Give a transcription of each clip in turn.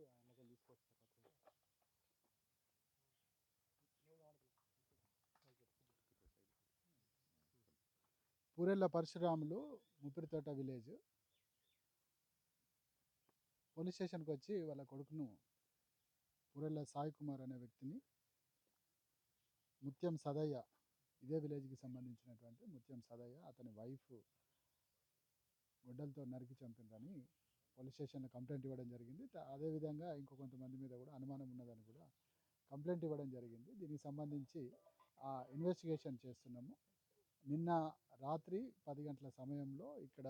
ఆయనకి తీసుకొస్తారు Purella Parasuramulu Muppirithota village. Police స్టేషన్కి వచ్చి వాళ్ళ కొడుకును పూరెళ్ళ సాయి కుమార్ అనే వ్యక్తిని ముత్యం సదయ్య ఇదే విలేజ్కి సంబంధించినటువంటి ముత్యం సదయ్య అతని వైఫ్ గొడ్డలతో నరికి చంపిందని పోలీస్ స్టేషన్లో కంప్లైంట్ ఇవ్వడం జరిగింది. అదేవిధంగా ఇంకో కొంతమంది మీద కూడా అనుమానం ఉన్నదని కూడా కంప్లైంట్ ఇవ్వడం జరిగింది. దీనికి సంబంధించి ఆ ఇన్వెస్టిగేషన్ చేస్తున్నాము. నిన్న రాత్రి పది గంటల సమయంలో ఇక్కడ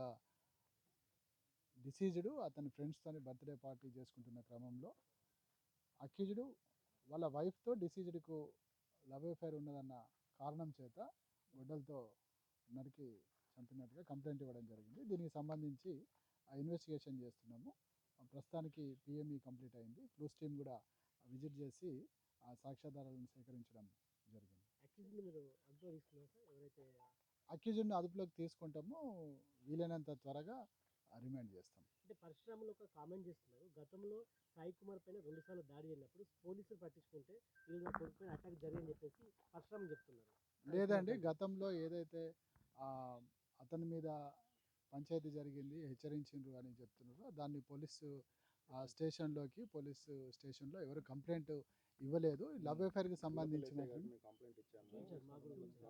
డిసీజ్డ్ అతని ఫ్రెండ్స్తో బర్త్డే పార్టీ చేసుకుంటున్న క్రమంలో అక్యూజ్డ్ వాళ్ళ వైఫ్తో డిసీజ్డ్కు లవ్ అఫేర్ ఉన్నదన్న కారణం చేత గొడ్డలతో నరికి చంపినట్టుగా కంప్లైంట్ ఇవ్వడం జరిగింది. దీనికి సంబంధించి ఇన్వెస్టిగేషన్ చేస్తున్నాము. ప్రస్తుతానికి పిఎంఈ కంప్లీట్ అయింది. క్లూస్ టీమ్ కూడా విజిట్ చేసి ఆ సాక్ష్యాధారాలను సేకరించడం జరిగింది. అక్యూజ్డ్ని అదుపులోకి తీసుకుంటాము. వీలైనంత త్వరగా రిమైండ్ చేస్తాం అంటే పరశురాములు ఒక కామెంట్ చేస్తున్నారు. గతంలో సాయి కుమార్ పైన రెండు సార్లు దాడి అయినప్పుడు పోలీసులు పట్టించుకుంటే పైన అటాక్ జరిగిందని చెప్పేసి పరశురామ్ చెప్తున్నారు. లేదండి. గతంలో ఏదైతే అతని మీద పంచాయతీ జరిగింది హెచ్చరించిండ్రు అని చెప్తున్నారు. దాన్ని పోలీసు ఆ, స్టేషన్లోకి పోలీసు స్టేషన్లో ఎవరు కంప్లైంట్ ఇవ్వలేదు. లవ్ అఫేర్కి సంబంధించిన కంప్లైంట్ ఇచ్చాము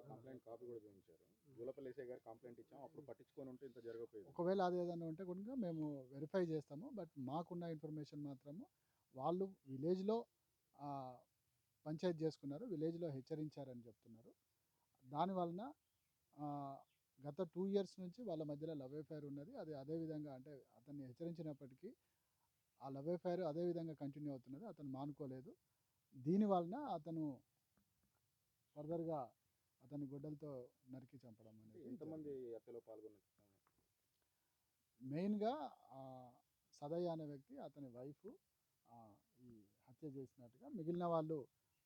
కంప్లైంట్ కాపీ కూడా చూపించారు. జూలపల్లి ఎస్ఐ గారు కంప్లైంట్ ఇచ్చాము అప్పుడు పట్టించుకొని ఉంటే ఇంత జరగకపోయేది. ఒకవేళ అది ఏదైనా ఉంటే కూడా మేము వెరిఫై చేస్తాము. బట్ మాకున్న ఇన్ఫర్మేషన్ మాత్రము వాళ్ళు విలేజ్లో పంచాయతీ చేసుకున్నారు. విలేజ్లో హెచ్చరించారని చెప్తున్నారు. దాని వలన ఆ, గత టూ ఇయర్స్ నుంచి వాళ్ళ మధ్యలో లవ్ అఫైర్ ఉన్నది. అది అదే విధంగా అంటే అతన్ని హెచ్చరించినప్పటికీ ఆ లవ్ అఫైర్ అదే విధంగా కంటిన్యూ అవుతున్నది. అతను మానుకోలేదు. దీని వలన అతను ఫర్దర్గా అతని గొడ్డలతో నరికి చంపడం అనేది ఎంతమంది మెయిన్గా సదయ్య అనే వ్యక్తి అతని వైఫ్ ఈ హత్య చేసినట్టుగా మిగిలిన వాళ్ళు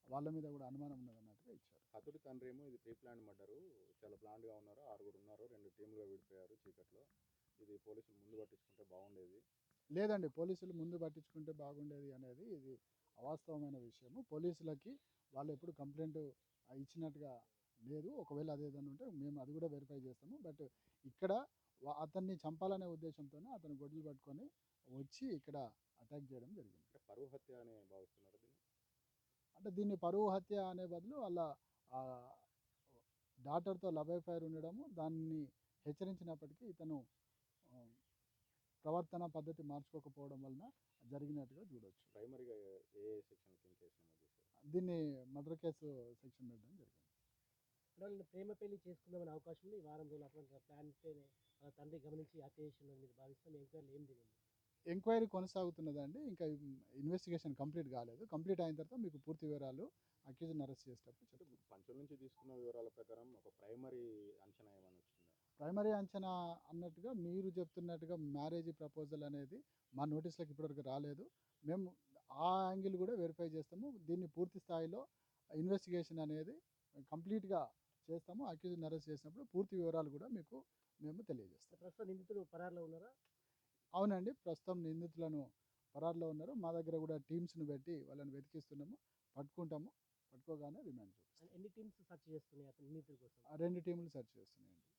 వాళ్ళ మీద కూడా అనుమానం ఉన్నదన్నట్టుగా ఇచ్చారు. హతుడి తండ్రి ఏమో ఇది ప్రీ ప్లాన్ మర్డరు చాలా ప్లాన్గా ఉన్నారు ఆరుగురు ఉన్నారు రెండు టీములుగా విడిపోయారు చీకట్లో. ఇది పోలీసులు ముందు పట్టించుకుంటే బాగుండేది. లేదండి పోలీసులు ముందు పట్టించుకుంటే బాగుండేది అనేది ఇది అవాస్తవమైన విషయము. పోలీసులకి వాళ్ళు ఎప్పుడు కంప్లైంట్ ఇచ్చినట్టుగా లేదు. ఒకవేళ అదేదన్నా ఉంటే మేము అది కూడా వెరిఫై చేస్తాము. బట్ ఇక్కడ అతన్ని చంపాలనే ఉద్దేశంతోనే అతను గొడ్లు పట్టుకొని వచ్చి ఇక్కడ అటాక్ చేయడం జరిగింది. పరువు హత్య అని భావిస్తున్నారు? అంటే దీన్ని పరువు హత్య అనే బదులు వాళ్ళ ఆ, డాటర్తో లవ్ అఫైర్ ఉండడము దాన్ని హెచ్చరించినప్పటికీ ఇతను ప్రవర్తన పద్ధతి మార్చుకోకపోవడం వలన జరిగినట్టుగా చూడొచ్చు. ప్రైమరీగా ఏ- ఏ సెక్షన్ దీన్ని మర్డర్ కేసు సెక్షన్ పెట్టడం జరిగింది. అంటే ప్రేమ పెళ్ళి చేసుకుందామనే అవకాశం ఉంది. ఈ వారం రోజులు అటువంటి ప్లాన్ వాళ్ళ తండ్రి గమనించి హత్య చేసిందని మీరు భావిస్తాం. ఎంక్వైరీలు ఏం తెలియదు. ఎంక్వైరీ కొనసాగుతున్నదండి. ఇంకా ఇన్వెస్టిగేషన్ కంప్లీట్ కాలేదు. కంప్లీట్ అయిన తర్వాత మీకు పూర్తి వివరాలు అక్యూజ్ని అరెస్ట్ చేసేటప్పుడు చెప్తాను పంచుల నుంచి తీసుకున్న వివరాల ప్రకారం ఒక ప్రైమరీ అంచనా ఏమైనా వచ్చిందా? ప్రైమరీ అంచనా అన్నట్టుగా మీరు చెప్తున్నట్టుగా మ్యారేజ్ ప్రపోజల్ అనేది మా నోటీసులకు ఇప్పటివరకు రాలేదు. మేము ఆ యాంగిల్ కూడా వెరిఫై చేస్తాము. దీన్ని పూర్తి స్థాయిలో ఇన్వెస్టిగేషన్ అనేది కంప్లీట్గా చేస్తాము. అక్యూజ్ని అరెస్ట్ చేసినప్పుడు పూర్తి వివరాలు కూడా మీకు మేము తెలియజేస్తాం. ప్రస్తుతం నిందితులు పరారులో ఉన్నారా? అవునండి. ప్రస్తుతం నిందితులను పరారులో ఉన్నారు. మా దగ్గర కూడా టీమ్స్ను పెట్టి వాళ్ళని వెతికిస్తున్నాము. పట్టుకుంటాము. పట్టుకోగానే రిమాండ్ చూపిస్తాం అండ్ ఎన్ని టీమ్స్ సెర్చ్ చేస్తున్నాయి అతని? నిందితుల కోసం. ఆ రెండు టీములు సెర్చ్ చేస్తున్నాయండి.